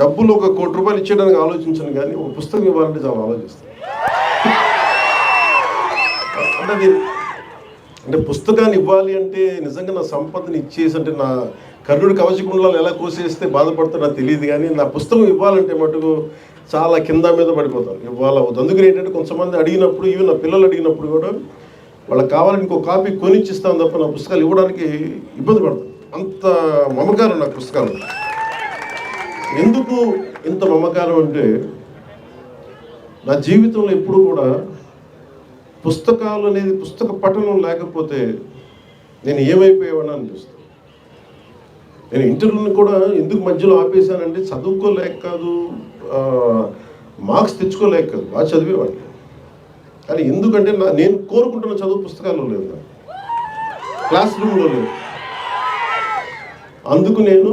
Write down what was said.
డబ్బులు ఒక కోటి రూపాయలు ఇచ్చేయడానికి ఆలోచించను కానీ ఒక పుస్తకం ఇవ్వాలంటే చాలా ఆలోచిస్తాను. అంటే అంటే పుస్తకాన్ని ఇవ్వాలి అంటే నిజంగా నా సంపదని ఇచ్చేసి అంటే నా కర్ణుడి కవచకుండలాలు ఎలా కోసేస్తే బాధపడతా నాకు తెలియదు కానీ నా పుస్తకం ఇవ్వాలంటే మటుకు చాలా కింద మీద పడిపోతాను. ఇవ్వాలి అవుతుంది అందుకని ఏంటంటే కొంతమంది అడిగినప్పుడు ఇవి నా పిల్లలు అడిగినప్పుడు కూడా వాళ్ళకి కావాలని ఇంకో కాపీ కొనిచ్చిస్తాను తప్ప నా పుస్తకాలు ఇవ్వడానికి ఇబ్బంది పడతాను. అంత మమకారం నా పుస్తకాలు ఎందుకు ఇంత మమకారం అంటే నా జీవితంలో ఎప్పుడు కూడా పుస్తకాలు అనేది పుస్తక పఠనం లేకపోతే నేను ఏమైపోయేవాడిని అనిపిస్తాను నేను ఇంటర్వ్యూని కూడా ఎందుకు మధ్యలో ఆపేశానంటే చదువుకోలేక కాదు మార్క్స్ తెచ్చుకోలేక కాదు బాగా చదివేవాడిని. కానీ ఎందుకంటే నా నేను కోరుకుంటున్న చదువు పుస్తకాల్లో లేదు క్లాస్ రూమ్లో లేదు. అందుకు నేను